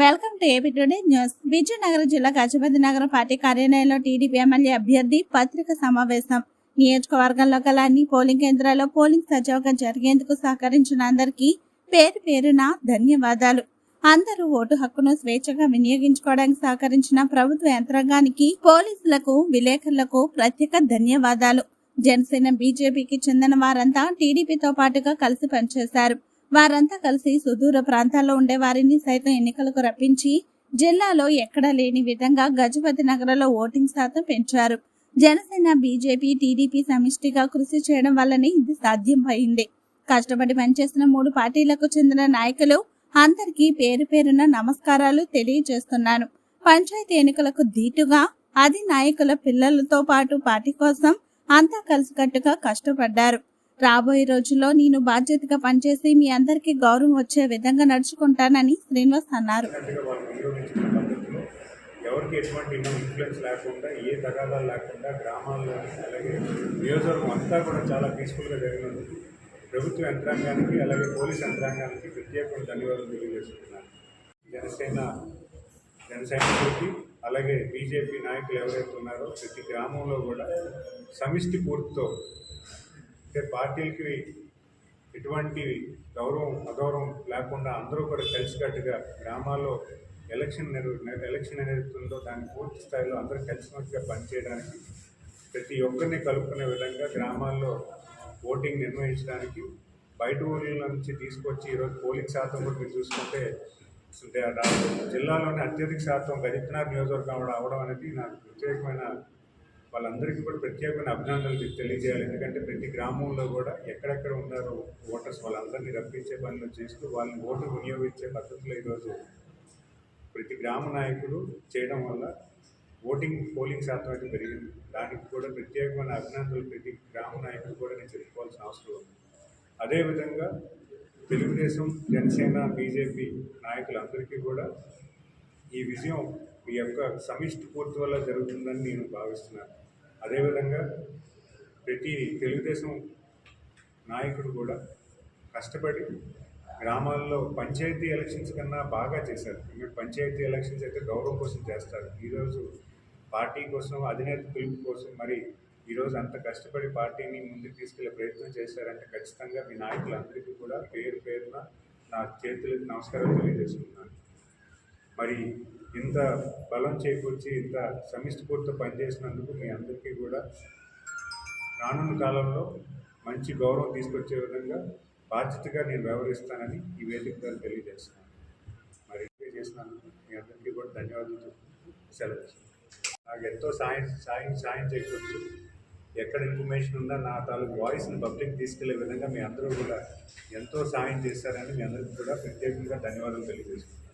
Welcome to AP today news. Vizianagaram జిల్లా గజపతి నగర party కార్యాలయంలో టీడీపీ ఎమ్మెల్యే అభ్యర్థి పత్రిక సమావేశం. నియోజకవర్గంలో గల అన్ని పోలింగ్ కేంద్రాల్లో పోలింగ్ సజావుగా జరిగేందుకు సహకరించిన అందరికీ పేరు పేరున ధన్యవాదాలు. అందరూ ఓటు హక్కును స్వేచ్ఛగా వినియోగించుకోవడానికి సహకరించిన ప్రభుత్వ యంత్రాంగానికి పోలీసులకు విలేకరులకు ప్రత్యేక ధన్యవాదాలు. జనసేన బీజేపీకి చెందిన వారంతా టీడీపీతో పాటుగా కలిసి పనిచేశారు. వారంతా కలిసి సుదూర ప్రాంతాల్లో ఉండే వారిని సైతం ఎన్నికలకు రప్పించి జిల్లాలో ఎక్కడా లేని విధంగా గజపతి నగరంలో ఓటింగ్ శాతం పెంచారు. జనసేన బీజేపీ టీడీపీ సమిష్టిగా కృషి చేయడం వల్లనే ఇది సాధ్యమైంది. కష్టపడి పనిచేసిన మూడు పార్టీలకు చెందిన నాయకులు అందరికీ పేరు పేరున నమస్కారాలు తెలియజేస్తున్నాను. పంచాయతీ ఎన్నికలకు ధీటుగా అది నాయకుల పిల్లలతో పాటు పార్టీ కోసం అంతా కలిసికట్టుగా కష్టపడ్డారు. రాబోయే రోజుల్లో నేను బాధ్యతగా పనిచేసి మీ అందరికీ గౌరవం వచ్చే విధంగా నడుచుకుంటానని శ్రీనివాస్ అన్నారు. ఎవరికి ఎటువంటి ఇన్ఫ్లుయెన్స్ లేకుండా ఏ తగాదాలు లేకుండా గ్రామాల్లో అలాగే నియోజకవర్గం అంతా కూడా చాలా పీస్ఫుల్గా జరిగినందుకు ప్రభుత్వ యంత్రాంగానికి అలాగే పోలీస్ యంత్రాంగానికి ప్రత్యేకమైన ధన్యవాదాలు తెలియజేస్తున్నాను జనసేన జనసైనికులకి అలాగే బీజేపీ నాయకులు ఎవరైతే ఉన్నారో ప్రతి గ్రామంలో కూడా సమిష్టి పూర్తితో అంటే పార్టీలకి ఎటువంటి గౌరవం అగౌరవం లేకుండా అందరూ కూడా కలిసికట్టుగా గ్రామాల్లో ఎలక్షన్ ఎలక్షన్ అనేది ఉందో దాన్ని పూర్తి స్థాయిలో అందరూ కలిసినట్టుగా పనిచేయడానికి ప్రతి ఒక్కరిని కలుపుకునే విధంగా గ్రామాల్లో ఓటింగ్ నిర్వహించడానికి బయట ఊర్ల నుంచి తీసుకొచ్చి ఈరోజు పోలింగ్ శాతం కూడా మీరు చూసుకుంటే జిల్లాలోని అత్యధిక శాతం గజపతినగర్ నియోజకవర్గం అవడం అనేది నాకు ప్రత్యేకమైన వాళ్ళందరికీ కూడా ప్రత్యేకమైన అభినందనలు తెలియజేయాలి. ఎందుకంటే ప్రతి గ్రామంలో కూడా ఎక్కడెక్కడ ఉన్నారో ఓటర్స్ వాళ్ళందరినీ రప్పించే పనులు చేస్తూ వాళ్ళని ఓటు వినియోగించే పద్ధతిలో ఈరోజు ప్రతి గ్రామ నాయకుడు చేయడం వల్ల ఓటింగ్ పోలింగ్ శాతం అయితే పెరిగింది. దానికి కూడా ప్రత్యేకమైన అభినందనలు ప్రతి గ్రామ నాయకుడు కూడా నేను చెప్పుకోవాల్సిన అవసరం ఉంది. అదేవిధంగా తెలుగుదేశం జనసేన బీజేపీ నాయకులందరికీ కూడా ఈ విజయం ఈ యొక్క సమిష్టి పూర్తి వల్ల జరుగుతుందని నేను భావిస్తున్నాను. అదేవిధంగా ప్రతి తెలుగుదేశం నాయకుడు కూడా కష్టపడి గ్రామాల్లో పంచాయతీ ఎలక్షన్స్ కన్నా బాగా చేశారు. మీరు పంచాయతీ ఎలక్షన్స్ అయితే గౌరవం కోసం చేస్తారు. ఈరోజు పార్టీ కోసం అధినేత పిలుపు కోసం మరి ఈరోజు అంత కష్టపడి పార్టీని ముందుకు తీసుకెళ్ళే ప్రయత్నం చేశారంటే ఖచ్చితంగా మీ నాయకులందరికీ కూడా పేరు పేరున నా చేతులకు నమస్కారం తెలియజేసుకున్నాను మరి ఇంత బలం చేకూర్చి ఇంత సమిష్టిపూర్తో పనిచేసినందుకు మీ అందరికీ కూడా రానున్న కాలంలో మంచి గౌరవం తీసుకొచ్చే విధంగా బాధ్యతగా నేను వ్యవహరిస్తానని ఈ వేదిక ద్వారా తెలియజేస్తున్నాను. మరి ఇదే చేసినందుకు మీ అందరికీ కూడా ధన్యవాదాలు చెప్తూ సెలవు. నాకు ఎంతో సాయం సాయం సాయం చేకూర్చు. ఎక్కడ ఇన్ఫర్మేషన్ ఉందా నా తాలూకు వాయిస్ని పబ్లిక్ తీసుకెళ్ళే విధంగా మీ అందరూ కూడా ఎంతో సాయం చేశారని మీ అందరికీ కూడా ప్రత్యేకంగా ధన్యవాదాలు తెలియజేస్తున్నాను.